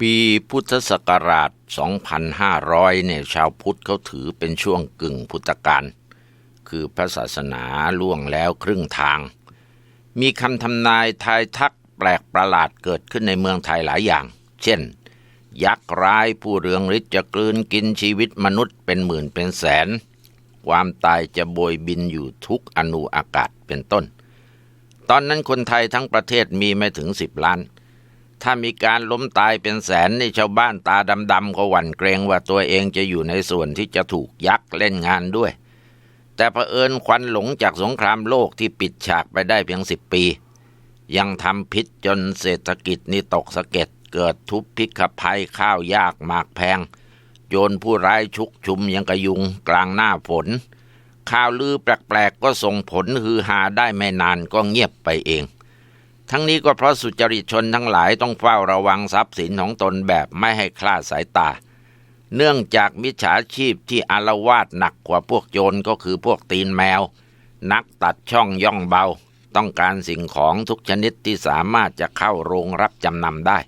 ปีพุทธศักราช 2500 เนี่ยชาวพุทธเขาถือเป็นช่วงกึ่งพุทธกาล คือพระศาสนาล่วงแล้วครึ่งทาง มีคำทำนายทายทักแปลกประหลาดเกิดขึ้นในเมืองไทยหลายอย่าง เช่น ยักษ์ร้ายผู้เรืองฤทธิ์จะกลืนกินชีวิตมนุษย์เป็นหมื่นเป็นแสน ความตายจะโบยบินอยู่ทุกอนูอากาศเป็นต้น ตอนนั้นคนไทยทั้งประเทศมีไม่ถึงสิบล้าน ถ้ามีการล้มตายเป็นแสนในชาวบ้านตาดำๆก็หวั่นเกรงว่าตัวเองจะอยู่ในส่วนที่จะถูกยักษ์เล่นงานด้วย แต่เผอิญควันหลงจากสงครามโลกที่ปิดฉากไปได้เพียงสิบปี ยังทำพิษจนเศรษฐกิจนี่ตกสะเก็ดเกิดทุพพิกภัยข้าวยากหมากแพง โจรผู้ร้ายชุกชุมยังกระยุงกลางหน้าฝนข่าวลือแปลกๆก็ส่งผลฮือฮาได้ไม่นานก็เงียบไปเอง ทั้งนี้ก็เพราะสุจริตชนทั้งหลายต้องเฝ้าระวังทรัพย์สินของตนแบบไม่ให้คลาดสายตา เนื่องจากมิจฉาชีพที่อารวาสหนักกว่าพวกโจรก็คือพวกตีนแมว นักตัดช่องย่องเบา ต้องการสิ่งของทุกชนิดที่สามารถจะเข้าโรงรับจำนำได้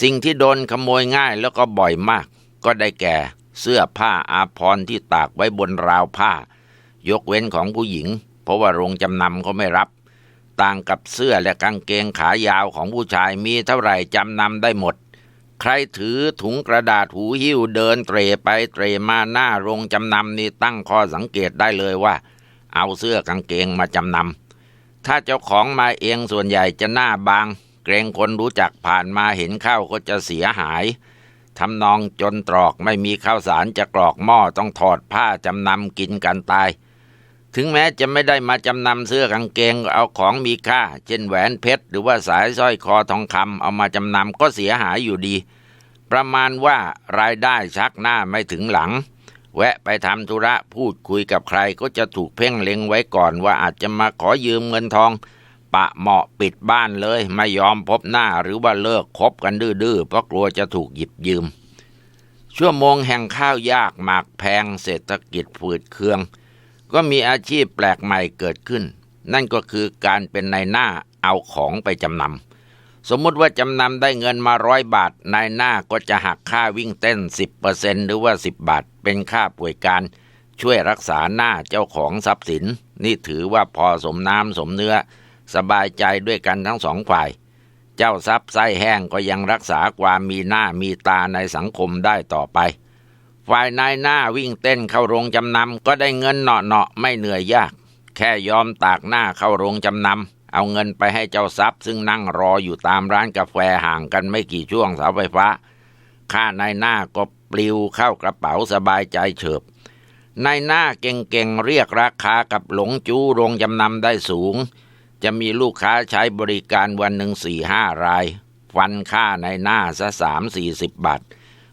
สิ่งที่โดนขโมยง่ายแล้วก็บ่อยมาก ก็ได้แก่เสื้อผ้าอาภรณ์ที่ตากไว้บนราวผ้า ยกเว้นของผู้หญิง เพราะว่าโรงจำนำเขาไม่รับ ต่างกับเสื้อและกางเกงขายาวของผู้ชายมีเท่าไหร่จำนำได้หมด ใครถือถุงกระดาษหูหิ้วเดินเตรไปเตรมาหน้าโรงจำนำนี่ตั้งข้อสังเกตได้เลยว่า เอาเสื้อกางเกงมาจำนำถ้าเจ้าของมาเองส่วนใหญ่จะหน้าบาง เกรงคนรู้จักผ่านมาเห็นข้าวก็จะเสียหายทำนองจนตรอกไม่มีข้าวสารจะกรอกหม้อต้องถอดผ้าจำนำกินกันตาย ถึงแม้จะไม่ได้มาจำนำเสื้อกางเกงเอาของมีค่า เช่นแหวนเพชร หรือว่าสายสร้อยคอทองคำเอามาจำนำก็เสียหายอยู่ดี ประมาณว่ารายได้ชักหน้าไม่ถึงหลัง แวะไปทำธุระพูดคุยกับใครก็จะถูกเพ่งเล็งไว้ก่อนว่าอาจจะมาขอยืมเงินทอง ปะเหมาะปิดบ้านเลย ไม่ยอมพบหน้าหรือว่าเลิกคบกันดื้อๆเพราะกลัวจะถูกหยิบยืม ชั่วโมงแห่งข้าวยากหมากแพงเศรษฐกิจฝืดเคือง ก็มีอาชีพแปลกใหม่เกิดขึ้น นั่นก็คือการเป็นนายหน้าเอาของไปจำนำสมมติว่าจำนำได้เงินมาร้อยบาท นายหน้าก็จะหักค่าวิ่งเต้น 10%หรือว่า 10 บาท เป็นค่าป่วยการ ช่วยรักษาหน้าเจ้าของทรัพย์สิน นี่ถือว่าพอสมน้ำสมเนื้อ สบายใจด้วยกันทั้งสองฝ่ายเจ้าทรัพย์ไส้แห้งก็ยังรักษาความมีหน้ามีตาในสังคมได้ต่อไป ฝ่ายนายหน้าวิ่งเต้นเข้าโรงจำนำก็ได้เงินเนาะๆไม่เหนื่อยยาก แค่ยอมตากหน้าเข้าโรงจำนำเอาเงินไปให้เจ้าทรัพย์ ซึ่งนั่งรออยู่ตามร้านกาแฟห่างกันไม่กี่ช่วงเสาไฟฟ้า ค่านายหน้าก็ปลิวเข้ากระเป๋าสบายใจเฉิบนายหน้าเก่งๆเรียกราคากับหลงจู้โรงจำนำได้สูง จะมีลูกค้าใช้บริการวันหนึ่งสี่ห้าราย ฟันค่าในหน้าซะสามสี่สิบบาท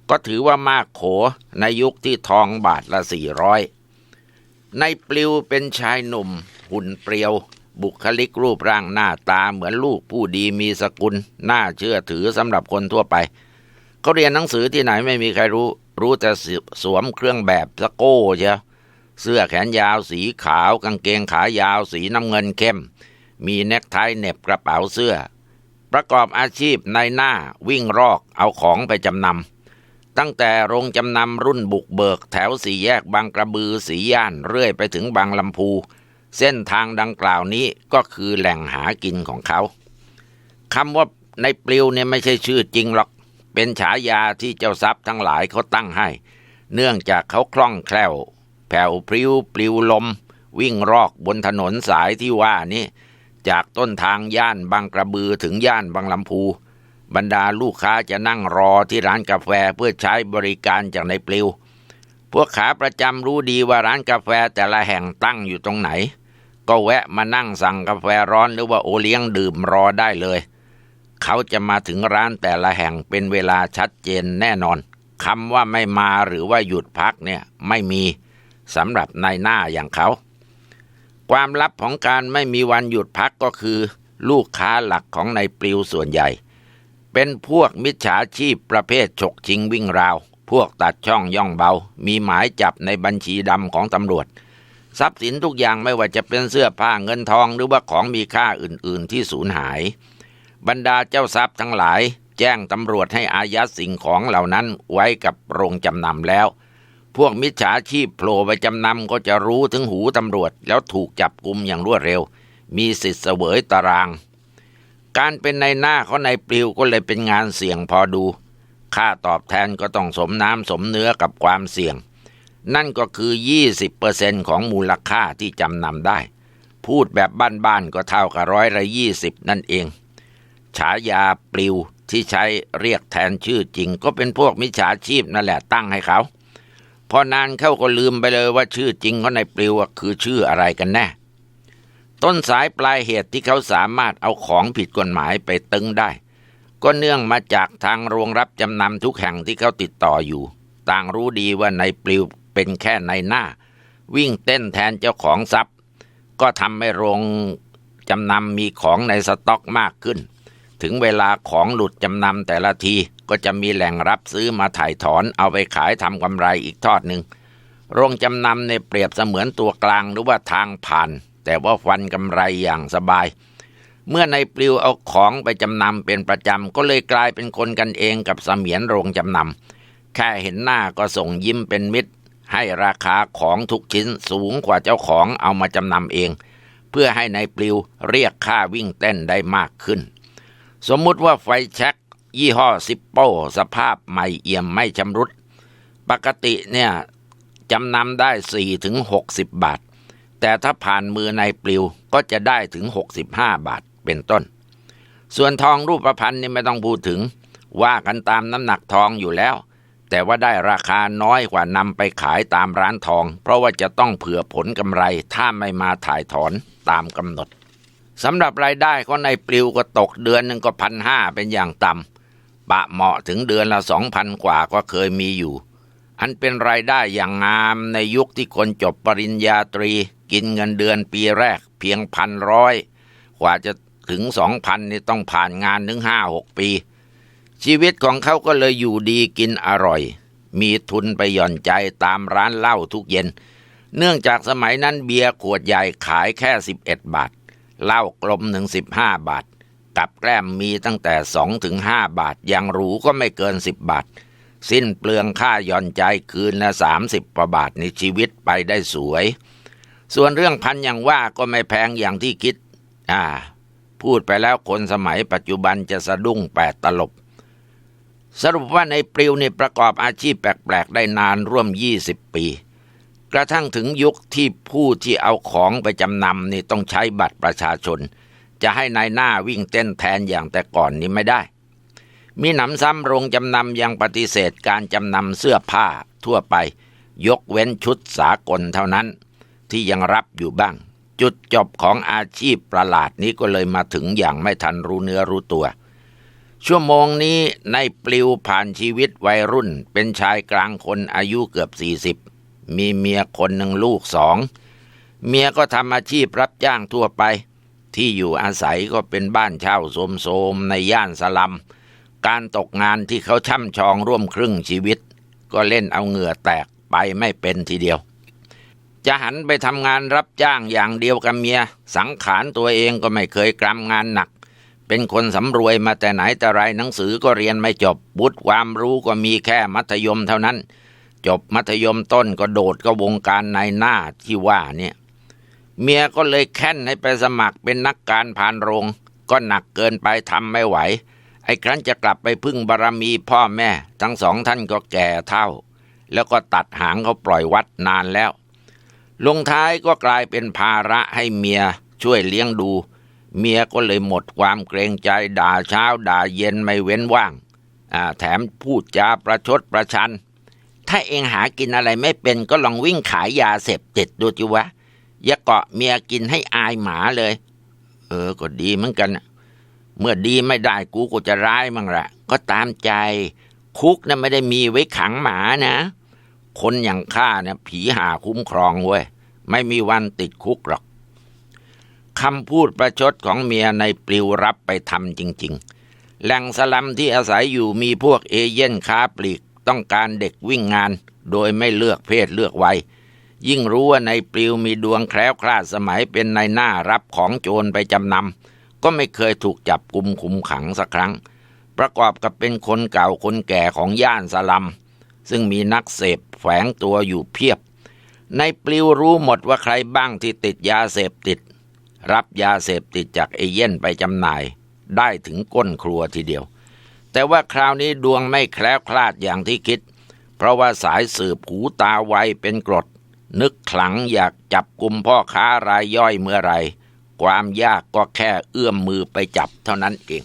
ก็ถือว่ามากโขในยุคที่ทองบาทละสี่ร้อยในปลิวเป็นชายหนุ่ม หุ่นเปรียว บุคลิกรูปร่างหน้าตาเหมือนลูกผู้ดีมีสกุล น่าเชื่อถือสำหรับคนทั่วไป เขาเรียนหนังสือที่ไหนไม่มีใครรู้ รู้แต่สวมเครื่องแบบสโก้เชียวเสื้อแขนยาวสีขาว กางเกงขายาวสีน้ำเงินเข้ม มีเน็กไทเหน็บกระเป๋าเสื้อ ประกอบอาชีพในหน้าวิ่งรอกเอาของไปจำนำ ตั้งแต่โรงจำนำรุ่นบุกเบิกแถวสี่แยกบางกระบือสีย่านเรื่อยไปถึงบางลำพู เส้นทางดังกล่าวนี้ก็คือแหล่งหากินของเขาคำว่าในปลิวเนี่ยไม่ใช่ชื่อจริงหรอก เป็นฉายาที่เจ้าทรัพย์ทั้งหลายเขาตั้งให้ เนื่องจากเขาคล่องแคล่ว แผ่วพริ้วปลิวลม วิ่งรอกบนถนนสายที่ว่านี้ จากต้นทางย่านบางกระบือถึงย่านบางลำพู บรรดาลูกค้าจะนั่งรอที่ร้านกาแฟเพื่อใช้บริการจากในปลิว พวกขาประจำรู้ดีว่าร้านกาแฟแต่ละแห่งตั้งอยู่ตรงไหน ก็แวะมานั่งสั่งกาแฟร้อนหรือว่าโอเลี้ยงดื่มรอได้เลย เขาจะมาถึงร้านแต่ละแห่งเป็นเวลาชัดเจนแน่นอนคำว่าไม่มาหรือว่าหยุดพักเนี่ยไม่มีสำหรับนายหน้าอย่างเขา ความลับของการไม่มีวันหยุดพักก็คือ ลูกค้าหลักของนายปลิวส่วนใหญ่ เป็นพวกมิจฉาชีพประเภทฉกชิงวิ่งราว พวกตัดช่องย่องเบา มีหมายจับในบัญชีดำของตำรวจ ทรัพย์สินทุกอย่างไม่ว่าจะเป็นเสื้อผ้าเงินทองหรือว่าของมีค่าอื่นๆที่สูญหาย บรรดาเจ้าทรัพย์ทั้งหลาย แจ้งตำรวจให้อายัดสิ่งของเหล่านั้นไว้กับโรงจำนำแล้ว พวกมิจฉาชีพโผล่ไปจำนำก็จะรู้ถึงหูตำรวจ แล้วถูกจับกุมอย่างรวดเร็ว มีสิทธิ์เสวยตาราง การเป็นในหน้าเขาในปลิวก็เลยเป็นงานเสี่ยงพอดู ค่าตอบแทนก็ต้องสมน้ำสมเนื้อกับความเสี่ยง นั่นก็คือ 20%ของมูลค่าที่จำนำได้ พูดแบบบ้านๆก็เท่ากับร้อยละยี่สิบนั่นเอง ฉายาปลิวที่ใช้เรียกแทนชื่อจริง ก็เป็นพวกมิจฉาชีพนั่นแหละตั้งให้เขา พอนานเข้าก็ลืมไปเลยว่าชื่อจริงเขาในปลิวคือชื่ออะไรกันแน่ ต้นสายปลายเหตุที่เขาสามารถเอาของผิดกฎหมายไปตึงได้ ก็เนื่องมาจากทางโรงรับจำนำทุกแห่งที่เขาติดต่ออยู่ ต่างรู้ดีว่าในปลิวเป็นแค่ในหน้า วิ่งเต้นแทนเจ้าของทรัพย์ ก็ทำให้โรงจำนำมีของในสต็อกมากขึ้น ถึงเวลาของหลุดจำนำแต่ละทีก็จะมีแหล่งรับซื้อมาถ่ายถอนเอาไปขายทำกำไรอีกทอดหนึ่งโรงจำนำในเปรียบเสมือนตัวกลางหรือว่าทางผ่าน แต่ว่าฟันกำไรอย่างสบาย เมื่อในปลิวเอาของไปจำนำเป็นประจำก็เลยกลายเป็นคนกันเองกับเสมียนโรงจำนำแค่เห็นหน้าก็ส่งยิ้มเป็นมิตร ให้ราคาของทุกชิ้นสูงกว่าเจ้าของเอามาจำนำเอง เพื่อให้ในปลิวเรียกค่าวิ่งเต้นได้มากขึ้น สมมุติว่าไฟแช็กยี่ห้อซิปโป้สภาพใหม่เอี่ยมไม่ชำรุด ปกติเนี่ยจำนำได้4ถึง60 บาท แต่ถ้าผ่านมือในปลิวก็จะได้ถึง 65 บาทเป็นต้น ส่วนทองรูปพรรณนี่ไม่ต้องพูดถึง ว่ากันตามน้ำหนักทองอยู่แล้ว แต่ว่าได้ราคาน้อยกว่านำไปขายตามร้านทอง เพราะว่าจะต้องเผื่อผลกำไรถ้าไม่มาถ่ายถอนตามกำหนดสำหรับรายได้เขาในปลิวก็ตกเดือนหนึ่งก็พันห้าเป็นอย่างต่ำปะเหมาะถึงเดือนละสองพันกว่าก็เคยมีอยู่ อันเป็นรายได้อย่างงามในยุคที่คนจบปริญญาตรีกินเงินเดือนปีแรกเพียงพันร้อยกว่าจะถึงสองพันนี่ต้องผ่านงานถึงห้าหกปี ชีวิตของเขาก็เลยอยู่ดีกินอร่อย มีทุนไปหย่อนใจตามร้านเหล้าทุกเย็น เนื่องจากสมัยนั้นเบียร์ขวดใหญ่ขายแค่11บาทเหล้ากลมหนึ่งสิบห้าบาทกับแกล้มมีตั้งแต่สองถึงห้าบาทอย่างหรูก็ไม่เกินสิบบาท สิ้นเปลืองค่าหย่อนใจคืนละสามสิบกว่าบาทในชีวิตไปได้สวย ส่วนเรื่องพันอย่างว่าก็ไม่แพงอย่างที่คิด อ่า พูดไปแล้วคนสมัยปัจจุบันจะสะดุ้งแปดตลบ สรุปว่าในปลิวนี่ประกอบอาชีพแปลกๆ ได้นานร่วม 20 ปี กระทั่งถึงยุคที่ผู้ที่เอาของไปจำนำนี่ต้องใช้บัตรประชาชน จะให้นายหน้าวิ่งเต้นแทนอย่างแต่ก่อนนี้ไม่ได้ มีหนำซ้ำโรงจำนำยังปฏิเสธการจำนำเสื้อผ้าทั่วไป ยกเว้นชุดสากลเท่านั้น ที่ยังรับอยู่บ้าง จุดจบของอาชีพประหลาดนี้ก็เลยมาถึงอย่างไม่ทันรู้เนื้อรู้ตัว ชั่วโมงนี้ในปลิวผ่านชีวิตวัยรุ่น เป็นชายกลางคนอายุเกือบ 40 มีเมียคนหนึ่งลูกสอง เมียก็ทำอาชีพรับจ้างทั่วไป ที่อยู่อาศัยก็เป็นบ้านเช่าโสมๆในย่านสลัม การตกงานที่เขาช่ำชองร่วมครึ่งชีวิต ก็เล่นเอาเหงื่อแตกไปไม่เป็นทีเดียว จะหันไปทำงานรับจ้างอย่างเดียวกับเมีย สังขารตัวเองก็ไม่เคยกรำงานหนัก เป็นคนสำรวยมาแต่ไหนแต่ไรหนังสือก็เรียนไม่จบบุตรความรู้ก็มีแค่มัธยมเท่านั้น จบมัธยมต้นก็โดดก็วงการในหน้าที่ว่าเนี่ยเมียก็เลยแค้นให้ไปสมัครเป็นนักการพานโรง ก็หนักเกินไปทำไม่ไหว ไอ้ครั้นจะกลับไปพึ่งบารมีพ่อแม่ ทั้งสองท่านก็แก่เท่า แล้วก็ตัดหางเขาปล่อยวัดนานแล้ว ลงท้ายก็กลายเป็นภาระให้เมียช่วยเลี้ยงดู เมียก็เลยหมดความเกรงใจด่าเช้าด่าเย็นไม่เว้นว่างอ่าแถมพูดจาประชดประชัน ถ้าเองหากินอะไรไม่เป็นก็ลองวิ่งขายยาเสพติดดูจิวะ อย่าเกาะเมียกินให้อายหมาเลย เออ ก็ดีเหมือนกัน เมื่อดีไม่ได้กูก็จะร้ายมั่งละก็ตามใจ คุกนะ่ะไม่ได้มีไว้ขังหมานะ คนอย่างข้าเนี่ยผีหาคุ้มครองเว้ย ไม่มีวันติดคุกหรอกคำพูดประชดของเมียในปลิวรับไปทำจริง ๆ แหล่งสลัมที่อาศัยอยู่มีพวกเอเย่นค้าปลีกต้องการเด็กวิ่งงาน โดยไม่เลือกเพศเลือกวัย ยิ่งรู้ว่าในปลิวมีดวงแคล้วคลาดสมัยเป็นในหน้ารับของโจรไปจำนำก็ไม่เคยถูกจับกุมคุมขังสักครั้ง ประกอบกับเป็นคนเก่าคนแก่ของย่านสลัม ซึ่งมีนักเสพแฝงตัวอยู่เพียบ ในปลิวรู้หมดว่าใครบ้างที่ติดยาเสพติด รับยาเสพติดจากเอเย่นไปจำหน่าย ได้ถึงก้นครัวทีเดียว แต่ว่าคราวนี้ดวงไม่แคล้วคลาดอย่างที่คิด เพราะว่าสายสืบหูตาไวเป็นกรด นึกขลังอยากจับกลุ่มพ่อค้ารายย่อยเมื่อไรความยากก็แค่เอื้อมมือไปจับเท่านั้นเอง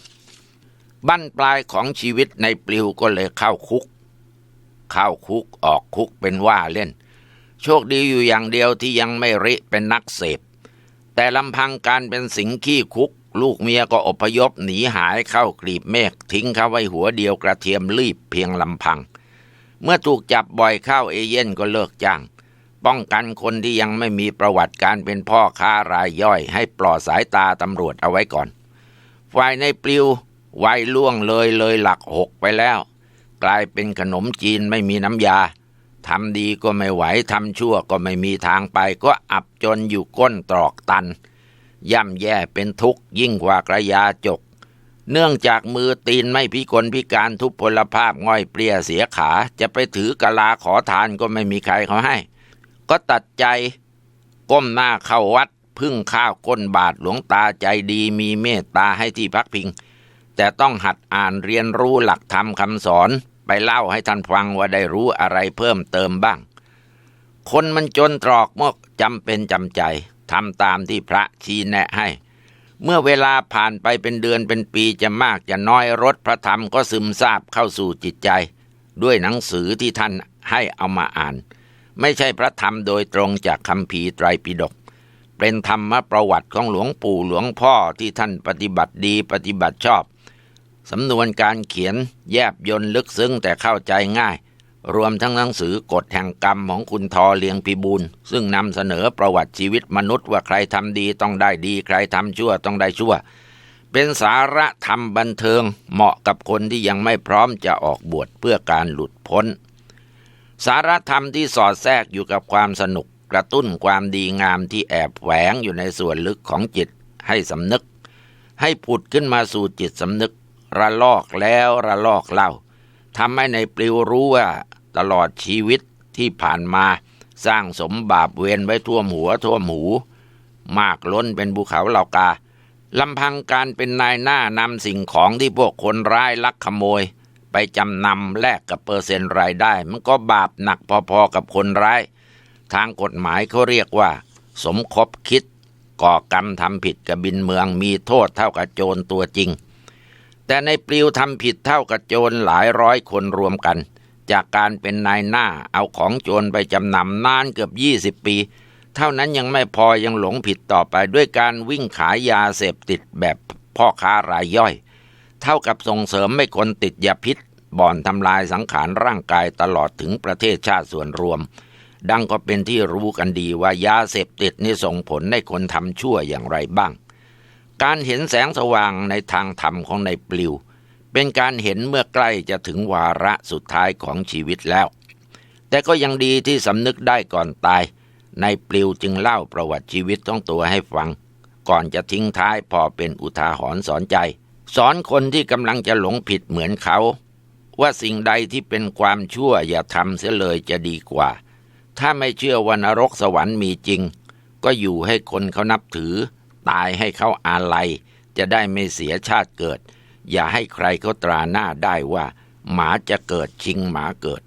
บั้นปลายของชีวิตในปลิวก็เลยเข้าคุก เข้าคุกออกคุกเป็นว่าเล่น โชคดีอยู่อย่างเดียวที่ยังไม่ริเป็นนักเสพ แต่ลำพังการเป็นสิงขี้คุก ลูกเมียก็อพยพหนีหายเข้ากลีบเมฆทิ้งเขาไว้หัวเดียวกระเทียมรีบเพียงลำพัง เมื่อถูกจับบ่อยเข้าเอเย่นก็เลิกจ้าง ป้องกันคนที่ยังไม่มีประวัติการเป็นพ่อค้ารายย่อย ให้ปลอดสายตาตำรวจเอาไว้ก่อนฝ่ายในปลิววัยล่วงเลยเลยหลักหกไปแล้ว กลายเป็นขนมจีนไม่มีน้ำยา ทำดีก็ไม่ไหวทำชั่วก็ไม่มีทางไป ก็อับจนอยู่ก้นตรอกตัน ย่ำแย่เป็นทุกข์ยิ่งกว่ากระยาจก เนื่องจากมือตีนไม่พิกลพิการทุพพลภาพง่อยเปรี้ยเสียขา จะไปถือกะลาขอทานก็ไม่มีใครเขาให้ ก็ตัดใจก้มหน้าเข้าวัดพึ่งข้าวก้นบาทหลวงตาใจดีมีเมตตาให้ที่พักพิง แต่ต้องหัดอ่านเรียนรู้หลักธรรมคำสอน ไปเล่าให้ท่านฟังว่าได้รู้อะไรเพิ่มเติมบ้าง คนมันจนตรอกมกจำเป็นจำใจทำตามที่พระชี้แนะให้ เมื่อเวลาผ่านไปเป็นเดือนเป็นปีจะมากจะน้อยรสพระธรรมก็ซึมซาบเข้าสู่จิตใจ ด้วยหนังสือที่ท่านให้เอามาอ่าน ไม่ใช่พระธรรมโดยตรงจากคำภีไตรปิฎกเป็นธรรมประวัติของหลวงปู่หลวงพ่อที่ท่านปฏิบัติดีปฏิบัติชอบ สำนวนการเขียนแยบยนลึกซึ้งแต่เข้าใจง่าย รวมทั้งหนังสือกฎแห่งกรรมของคุณทอเลียงพิบูลซึ่งนำเสนอประวัติชีวิตมนุษย์ว่าใครทำดีต้องได้ดี ใครทำชั่วต้องได้ชั่ว เป็นสาระธรรมบันเทิงเหมาะกับคนที่ยังไม่พร้อมจะออกบวชเพื่อการหลุดพ้น สาระธรรมที่สอดแทรกอยู่กับความสนุกกระตุ้นความดีงามที่แอบแฝงอยู่ในส่วนลึกของจิตให้สำนึก ให้ผุดขึ้นมาสู่จิตสำนึก ระลอกแล้วระลอกเล่าทำให้ในปลิวรู้ว่าตลอดชีวิตที่ผ่านมาสร้างสมบาปเวรไว้ท่วมหัวท่วมหู มากล้นเป็นภูเขาเหล่ากาลำพังการเป็นนายหน้านำสิ่งของที่พวกคนร้ายลักขโมย ไปจำนำแลกกับเปอร์เซ็นต์รายได้ มันก็บาปหนักพอๆกับคนร้าย ทางกฎหมายเขาเรียกว่า สมคบคิด ก่อกรรมทำผิดกับบินเมืองมีโทษเท่ากับโจรตัวจริง แต่ในปลิวทำผิดเท่ากับโจรหลายร้อยคนรวมกัน จากการเป็นนายหน้าเอาของโจรไปจำนำนานเกือบ20ปี เท่านั้นยังไม่พอยังหลงผิดต่อไปด้วยการวิ่งขายยาเสพติดแบบพ่อค้ารายย่อย เท่ากับส่งเสริมไม่คนติดยาพิษ บ่อนทำลายสังขารร่างกายตลอดถึงประเทศชาติส่วนรวม ดังก็เป็นที่รู้กันดีว่ายาเสพติดนี่ส่งผลให้คนทำชั่วอย่างไรบ้าง การเห็นแสงสว่างในทางธรรมของในปลิว เป็นการเห็นเมื่อใกล้จะถึงวาระสุดท้ายของชีวิตแล้ว แต่ก็ยังดีที่สำนึกได้ก่อนตายในปลิวจึงเล่าประวัติชีวิตของตัวให้ฟัง ก่อนจะทิ้งท้ายพอเป็นอุทาหรณ์สอนใจ สอนคนที่กำลังจะหลงผิดเหมือนเขา ว่าสิ่งใดที่เป็นความชั่วอย่าทำเสียเลยจะดีกว่า ถ้าไม่เชื่อว่านรกสวรรค์มีจริง ก็อยู่ให้คนเขานับถือ ตายให้เขาอาลัย จะได้ไม่เสียชาติเกิด อย่าให้ใครเขาตราหน้าได้ว่า หมาจะเกิดชิงหมาเกิด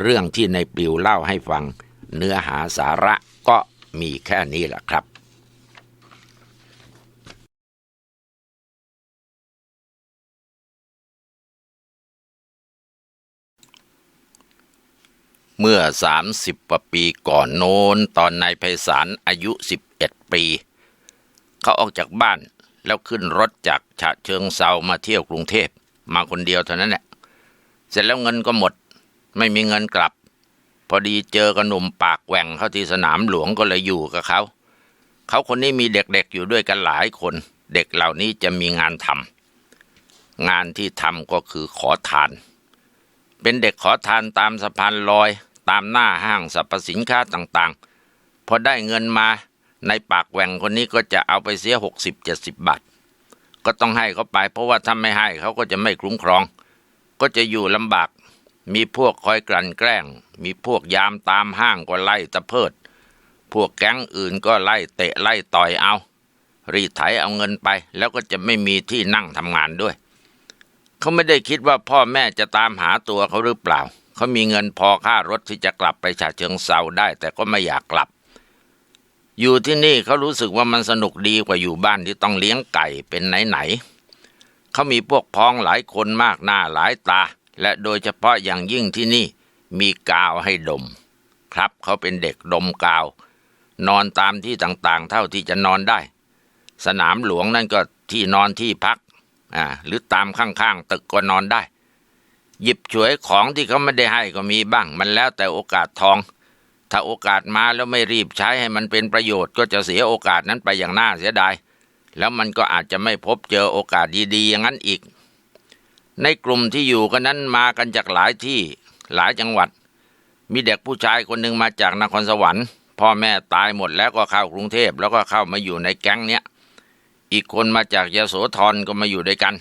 เรื่องที่ในปลิวเล่าให้ฟัง เนื้อหาสาระก็มีแค่นี้แหละครับเมื่อสามสิบปีก่อนโน้น ตอนนายไพศาลอายุสิบเอ็ดปี เขาออกจากบ้านแล้วขึ้นรถจากฉะเชิงเซามาเที่ยวกรุงเทพ มาคนเดียวเท่านั้นแหละ เสร็จแล้วเงินก็หมด ไม่มีเงินกลับ พอดีเจอกระหนุ่มปากแหว่งเข้าที่สนามหลวงก็เลยอยู่กับเขา เขาคนนี้มีเด็กๆอยู่ด้วยกันหลายคน เด็กเหล่านี้จะมีงานทำงานที่ทำก็คือขอทาน เป็นเด็กขอทานตามสะพานลอย ตามหน้าห้างสรรพสินค้าต่างๆ พอได้เงินมา ในปากแหว่งคนนี้ก็จะเอาไปเสียหกสิบเจ็ดสิบบาท ก็ต้องให้เขาไป เพราะว่าถ้าไม่ให้เขาก็จะไม่คุ้มครอง ก็จะอยู่ลำบาก มีพวกคอยกลั่นแกล้ง มีพวกยามตามห้างก็ไล่ตะเพิด พวกแก๊งอื่นก็ไล่เตะไล่ต่อยเอา รีไถเอาเงินไป แล้วก็จะไม่มีที่นั่งทำงานด้วย เขาไม่ได้คิดว่าพ่อแม่จะตามหาตัวเขาหรือเปล่า เขามีเงินพอค่ารถที่จะกลับไปฉะเชิงเซาได้ แต่ก็ไม่อยากกลับ อยู่ที่นี่เขารู้สึกว่ามันสนุกดีกว่าอยู่บ้านที่ต้องเลี้ยงไก่เป็นไหนๆเขามีพวกพ้องหลายคนมากหน้าหลายตา และโดยเฉพาะอย่างยิ่งที่นี่มีกาวให้ดม ครับเขาเป็นเด็กดมกาว นอนตามที่ต่างๆ เท่าที่จะนอนได้ สนามหลวงนั่นก็ที่นอนที่พักอ่าหรือตามข้างๆตึกก็นอนได้ หยิบฉวยของที่เขาไม่ได้ให้ก็มีบ้าง มันแล้วแต่โอกาสทอง ถ้าโอกาสมาแล้วไม่รีบใช้ให้มันเป็นประโยชน์ก็จะเสียโอกาสนั้นไปอย่างน่าเสียดาย แล้วมันก็อาจจะไม่พบเจอโอกาสดีๆอย่างนั้นอีก ในกลุ่มที่อยู่กันนั้นมากันจากหลายที่หลายจังหวัด มีเด็กผู้ชายคนหนึ่งมาจากนครสวรรค์พ่อแม่ตายหมดแล้วก็เข้ากรุงเทพแล้วก็เข้ามาอยู่ในแก๊งเนี้ยอีกคนมาจากยโสธรก็มาอยู่ด้วยกัน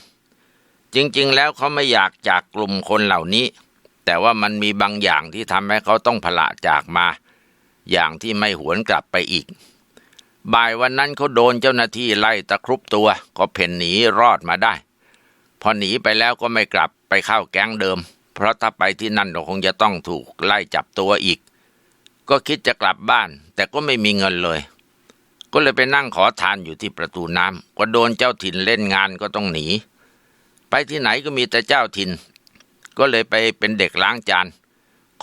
จริงๆ แล้วเขาไม่อยากจากกลุ่มคนเหล่านี้ แต่ว่ามันมีบางอย่างที่ทำให้เขาต้องพละจากมา อย่างที่ไม่หวนกลับไปอีก บ่ายวันนั้นเขาโดนเจ้าหน้าที่ไล่ตะครุบตัว ก็เพ่นหนีรอดมาได้ พอหนีไปแล้วก็ไม่กลับไปเข้าแก๊งเดิม เพราะถ้าไปที่นั่นก็คงจะต้องถูกไล่จับตัวอีก ก็คิดจะกลับบ้าน แต่ก็ไม่มีเงินเลย ก็เลยไปนั่งขอทานอยู่ที่ประตูน้ำก็โดนเจ้าถิ่นเล่นงานก็ต้องหนี ไปที่ไหนก็มีแต่เจ้าถิ่น ก็เลยไปเป็นเด็กล้างจาน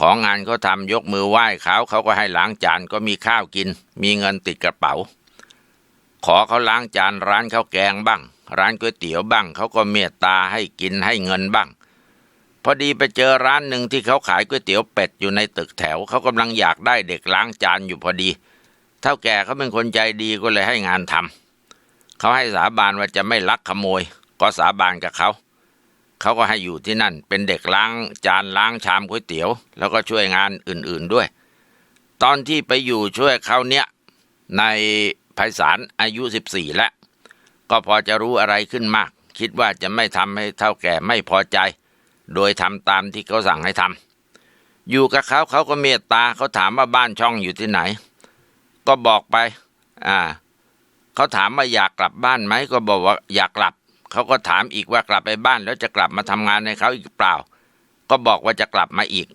ของงานเขาทำยกมือไหว้เขาเขาก็ให้ล้างจานก็มีข้าวกิน มีเงินติดกระเป๋า ขอเขาล้างจานร้านข้าวแกงบ้าง ร้านก๋วยเตี๋ยวบ้างเขาก็เมตตาให้กินให้เงินบ้าง พอดีไปเจอร้านหนึ่งที่เขาขายก๋วยเตี๋ยวเป็ดอยู่ในตึกแถวเขากำลังอยากได้เด็กล้างจานอยู่พอดีเท่าแก่เขาเป็นคนใจดีก็เลยให้งานทำเขาให้สาบานว่าจะไม่ลักขโมย ก็สาบานกับเขา เขาก็ให้อยู่ที่นั่น เป็นเด็กล้างจานล้างชามก๋วยเตี๋ยว แล้วก็ช่วยงานอื่นๆด้วย ตอนที่ไปอยู่ช่วยเขาเนี่ยในไพศาลอายุสิบสี่แล้ว ก็พอจะรู้อะไรขึ้นมาก คิดว่าจะไม่ทำให้เท่าแก่ไม่พอใจ โดยทำตามที่เขาสั่งให้ทำอยู่กับเขาเขาก็เมตตาเขาถามว่าบ้านช่องอยู่ที่ไหน ก็บอกไป อ่าเขาถามว่าอยากกลับบ้านไหมก็บอกว่าอยากกลับ เขาก็ถามอีกว่ากลับไปบ้านแล้วจะกลับมาทำงานในเขาอีกเปล่า ก็บอกว่าจะกลับมาอีก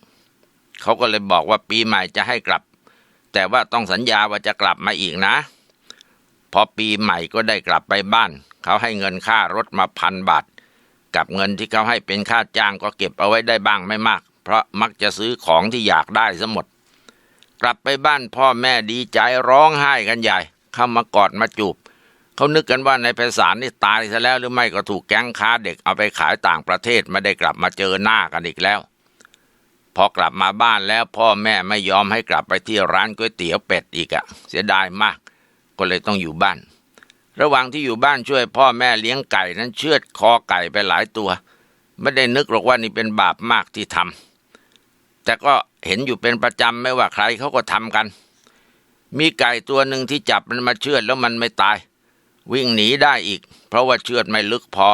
เขาก็เลยบอกว่าปีใหม่จะให้กลับ แต่ว่าต้องสัญญาว่าจะกลับมาอีกนะ พอปีใหม่ก็ได้กลับไปบ้าน เขาให้เงินค่ารถมาพันบาท กับเงินที่เขาให้เป็นค่าจ้างก็เก็บเอาไว้ได้บ้างไม่มาก เพราะมักจะซื้อของที่อยากได้ซะหมด กลับไปบ้านพ่อแม่ดีใจร้องไห้กันใหญ่ เข้ามากอดมาจูบ เขานึกกันว่าในไพศาลนี่ตายซะแล้วหรือไม่ก็ถูกแก๊งค้าเด็กเอาไปขายต่างประเทศไม่ได้กลับมาเจอหน้ากันอีกแล้ว พอกลับมาบ้านแล้วพ่อแม่ไม่ยอมให้กลับไปที่ร้านก๋วยเตี๋ยวเป็ดอีกอะเสียดายมาก ก็เลยต้องอยู่บ้าน ระหว่างที่อยู่บ้านช่วยพ่อแม่เลี้ยงไก่นั้นเชือดคอไก่ไปหลายตัว ไม่ได้นึกหรอกว่านี่เป็นบาปมากที่ทำแต่ก็เห็นอยู่เป็นประจำไม่ว่าใครเขาก็ทำกัน มีไก่ตัวหนึ่งที่จับมันมาเชือดแล้วมันไม่ตาย วิ่งหนีได้อีก เพราะว่าเชือดไม่ลึกพอ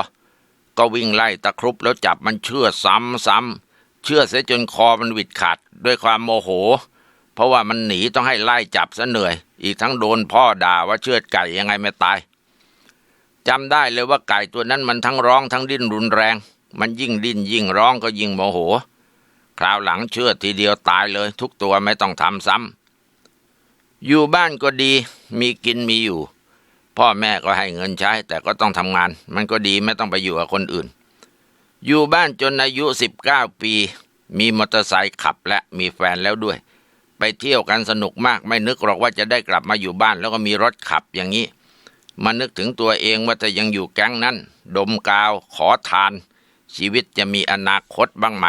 ก็วิ่งไล่ตะครุบแล้วจับมันเชือดซ้ำซ้ำเชือดเสียจนคอมันวิดขาดด้วยความโมโห เพราะว่ามันหนีต้องให้ไล่จับซะเหนื่อย อีกทั้งโดนพ่อด่าว่าเชือดไก่ยังไงไม่ตายจำได้เลยว่าไก่ตัวนั้นมันทั้งร้องทั้งดิ้นรุนแรง มันยิ่งดิ้นยิ่งร้องก็ยิ่งโมโห คราวหลังเชือดทีเดียวตายเลย ทุกตัวไม่ต้องทำซ้ำอยู่บ้านก็ดี มีกินมีอยู่ พ่อแม่ก็ให้เงินใช้ แต่ก็ต้องทำงาน มันก็ดีไม่ต้องไปอยู่กับคนอื่น อยู่บ้านจนอายุสิบเก้าปี มีมอเตอร์ไซค์ขับและมีแฟนแล้วด้วย ไปเที่ยวกันสนุกมากไม่นึกหรอกว่าจะได้กลับมาอยู่บ้านแล้วก็มีรถขับอย่างนี้มานึกถึงตัวเองว่าจะยังอยู่แก๊งนั้น ดมกาวขอทาน ชีวิตจะมีอนาคตบ้างไหม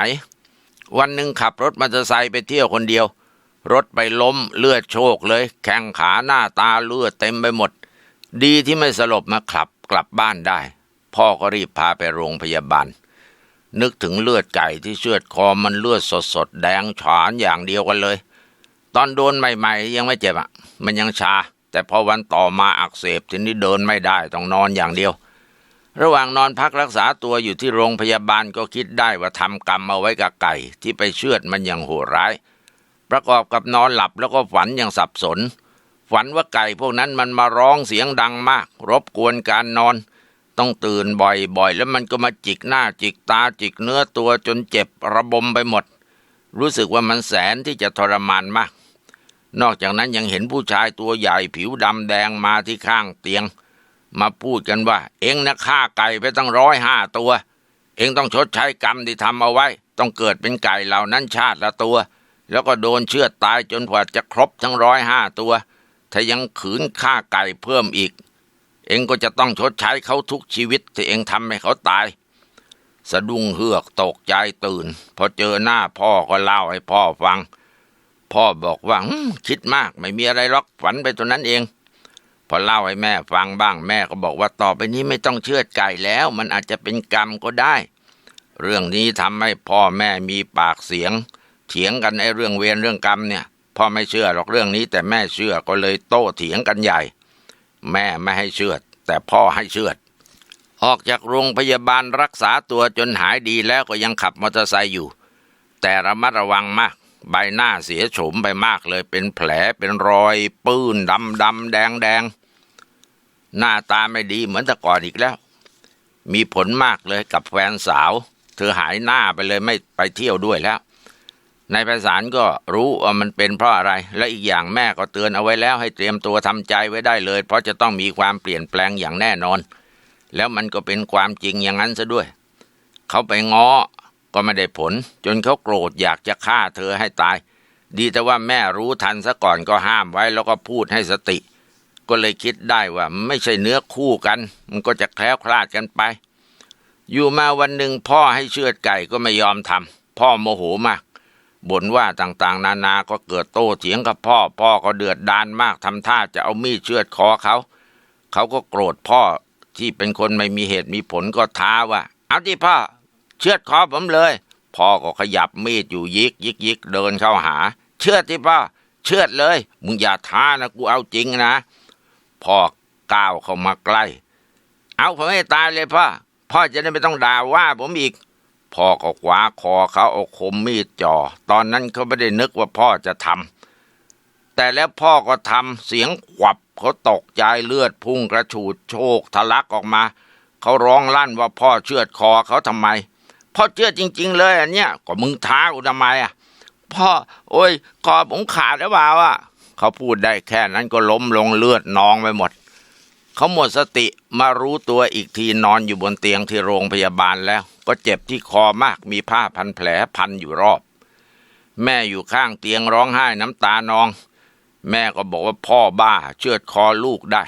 วันหนึ่งขับรถมอเตอร์ไซค์ไปเที่ยวคนเดียว รถไปล้มเลือดโชกเลย แข้งขาหน้าตาเลือดเต็มไปหมด ดีที่ไม่สลบมาขับกลับบ้านได้ พ่อก็รีบพาไปโรงพยาบาล นึกถึงเลือดไก่ที่เชือดคอมันเลือดสดสดแดงฉานอย่างเดียวกันเลย ตอนโดนใหม่ ๆ ยังไม่เจ็บอะ มันยังชา แต่พอวันต่อมาอักเสบทีนี้เดินไม่ได้ต้องนอนอย่างเดียว ระหว่างนอนพักรักษาตัวอยู่ที่โรงพยาบาลก็คิดได้ว่าทำกรรมเอาไว้กับไก่ ที่ไปเชือดมันอย่างโหดร้าย ประกอบกับนอนหลับแล้วก็ฝันอย่างสับสน ฝันว่าไก่พวกนั้นมันมาร้องเสียงดังมาก รบกวนการนอน ต้องตื่นบ่อยๆ แล้วมันก็มาจิกหน้าจิกตาจิกเนื้อตัวจนเจ็บระบมไปหมด รู้สึกว่ามันแสนที่จะทรมานมาก นอกจากนั้นยังเห็นผู้ชายตัวใหญ่ผิวดำแดงมาที่ข้างเตียง มาพูดกันว่า เองนะฆ่าไก่ไปตั้งร้อยห้าตัว เองต้องชดใช้กรรมที่ทำเอาไว้ ต้องเกิดเป็นไก่เหล่านั้นชาติละตัว แล้วก็โดนเชือดตายจนกว่าจะครบทั้งร้อยห้าตัว ถ้ายังขืนฆ่าไก่เพิ่มอีก เองก็จะต้องชดใช้เขาทุกชีวิตที่เองทำให้เขาตาย สะดุ้งเฮือกตกใจตื่น พอเจอหน้าพ่อก็เล่าให้พ่อฟัง พ่อบอกว่า"คิดมากไม่มีอะไรหรอกฝันไปตัวนั้นเอง พอเล่าให้แม่ฟังบ้างแม่ก็บอกว่าต่อไปนี้ไม่ต้องเชือดไก่แล้ว มันอาจจะเป็นกรรมก็ได้ เรื่องนี้ทำให้พ่อแม่มีปากเสียง เถียงกันในเรื่องเวรเรื่องกรรมเนี่ย พ่อไม่เชื่อหรอกเรื่องนี้แต่แม่เชื่อก็เลยโต้เถียงกันใหญ่ แม่ไม่ให้เชื่อแต่พ่อให้เชื่อออกจากโรงพยาบาลรักษาตัวจนหายดีแล้วก็ยังขับมอเตอร์ไซค์อยู่ แต่ระมัดระวังมาก ใบหน้าเสียโฉมไปมากเลยเป็นแผลเป็นรอยปื้นดำดำแดงแดงหน้าตาไม่ดีเหมือนแต่ก่อนอีกแล้ว มีผลมากเลยกับแฟนสาว เธอหายหน้าไปเลยไม่ไปเที่ยวด้วยแล้ว นายไพศาลก็รู้ว่ามันเป็นเพราะอะไร และอีกอย่างแม่ก็เตือนเอาไว้แล้วให้เตรียมตัวทำใจไว้ได้เลย เพราะจะต้องมีความเปลี่ยนแปลงอย่างแน่นอน แล้วมันก็เป็นความจริงอย่างนั้นซะด้วย เขาไปง้อก็ไม่ได้ผล จนเขาโกรธอยากจะฆ่าเธอให้ตาย ดีแต่ว่าแม่รู้ทันซะก่อนก็ห้ามไว้แล้วก็พูดให้สติ ก็เลยคิดได้ว่าไม่ใช่เนื้อคู่กัน มันก็จะแคล้วคลาดกันไป อยู่มาวันหนึ่งพ่อให้เชือดไก่ก็ไม่ยอมทำพ่อโมโหมาก บ่นว่าต่างๆ นานาก็เกิดโต้เถียงกับพ่อ พ่อก็เดือดดานมากทำท่าจะเอามีดเชือดคอเขาเขาก็โกรธพ่อที่เป็นคนไม่มีเหตุมีผลก็ท้าว่า เอาที่พ่อ เชือดคอผมเลย พ่อก็ขยับมีดอยู่ยิกยิกยิกเดินเข้าหา เชือดที่พ่อ เชือดเลย มึงอย่าท้านะกูเอาจริงนะ พ่อก้าวเข้ามาใกล้ เอาผมให้ตายเลยพ่อ พ่อจะได้ไม่ต้องด่าว่าผมอีก พ่อก็คว้าคอเขาเอาคมมีดจ่อ ตอนนั้นเขาไม่ได้นึกว่าพ่อจะทำแต่แล้วพ่อก็ทำเสียงขวับเขาตกใจเลือดพุ่งกระฉูดโชกทะลักออกมา เขาร้องลั่นว่าพ่อเชือดคอเขาทำไม พ่อเชือดจริง ๆ เลยอันเนี้ยก็มึงท้ากูทำไมอะ พ่อ โอ้ยคอผมขาดหรือเปล่าอะเขาพูดได้แค่นั้นก็ล้มลงเลือดนองไปหมด เขาหมดสติมารู้ตัวอีกทีนอนอยู่บนเตียงที่โรงพยาบาลแล้ว ก็เจ็บที่คอมากมีผ้าพันแผลพันอยู่รอบ แม่อยู่ข้างเตียงร้องไห้น้ำตานอง แม่ก็บอกว่าพ่อบ้าเชือดคอลูกได้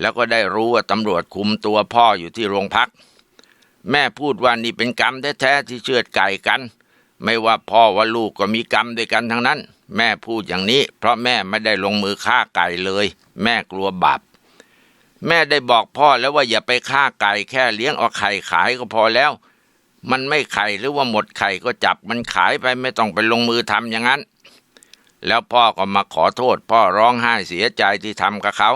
แล้วก็ได้รู้ว่าตำรวจคุมตัวพ่ออยู่ที่โรงพัก แม่พูดว่านี่เป็นกรรมแท้ๆที่เชือดไก่กัน ไม่ว่าพ่อว่าลูกก็มีกรรมด้วยกันทั้งนั้น แม่พูดอย่างนี้ เพราะแม่ไม่ได้ลงมือฆ่าไก่เลย แม่กลัวบาป แม่ได้บอกพ่อแล้วว่าอย่าไปฆ่าไก่แค่เลี้ยงเอาไข่ขายก็พอแล้ว มันไม่ไข่หรือว่าหมดไข่ก็จับมันขายไปไม่ต้องไปลงมือทำอย่างนั้น แล้วพ่อก็มาขอโทษ พ่อร้องไห้เสียใจที่ทำกับเขา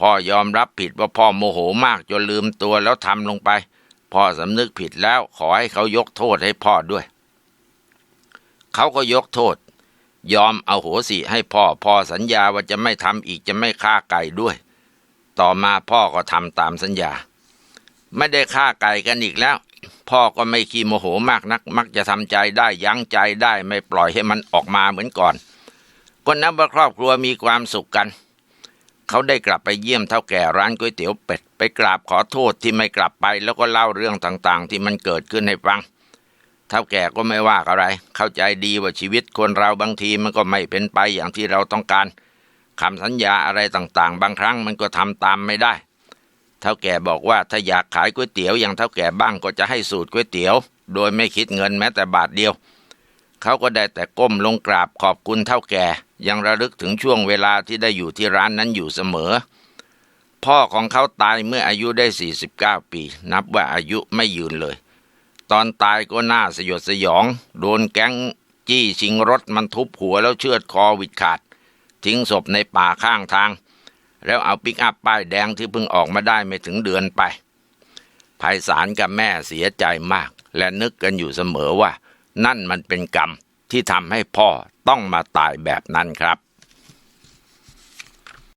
พ่อยอมรับผิดว่าพ่อโมโหมากจนลืมตัวแล้วทำลงไป พ่อสำนึกผิดแล้วขอให้เขายกโทษให้พ่อด้วย เขาก็ยกโทษ ยอมเอาโหสิให้พ่อพ่อสัญญาว่าจะไม่ทำอีกจะไม่ฆ่าไก่ด้วย ต่อมาพ่อก็ทำตามสัญญา ไม่ได้ฆ่าไก่กันอีกแล้ว พ่อก็ไม่ขี้โมโหมากนัก มักจะทำใจได้ยั้งใจได้ไม่ปล่อยให้มันออกมาเหมือนก่อนก็นับว่าครอบครัวมีความสุขกัน เขาได้กลับไปเยี่ยมเท่าแก่ร้านก๋วยเตี๋ยวเป็ด ไปกราบขอโทษที่ไม่กลับไป แล้วก็เล่าเรื่องต่างๆ ที่มันเกิดขึ้นให้ฟังเท่าแก่ก็ไม่ว่าอะไร เข้าใจดีว่าชีวิตคนเราบางทีมันก็ไม่เป็นไปอย่างที่เราต้องการ คำสัญญาอะไรต่างๆ บางครั้งมันก็ทำตามไม่ได้ เท่าแก่บอกว่าถ้าอยากขายก๋วยเตี๋ยวอย่างเท่าแก่บ้างก็จะให้สูตรก๋วยเตี๋ยว โดยไม่คิดเงินแม้แต่บาทเดียว เขาก็ได้แต่ก้มลงกราบขอบคุณเท่าแก่ ยังระลึกถึงช่วงเวลาที่ได้อยู่ที่ร้านนั้นอยู่เสมอ พ่อของเขาตายเมื่ออายุได้ 49 ปี นับว่าอายุไม่ยืนเลย ตอนตายก็น่าสยดสยอง โดนแก๊งจี้ชิงรถมันทุบหัวแล้วเชือดคอวิดขาด ทิ้งศพในป่าข้างทาง แล้วเอาปิกอัพป้ายแดงที่เพิ่งออกมาได้ไม่ถึงเดือนไปไพศาลกับแม่เสียใจมาก และนึกกันอยู่เสมอว่า นั่นมันเป็นกรรมที่ทำให้พ่อต้องมาตายแบบนั้นครับ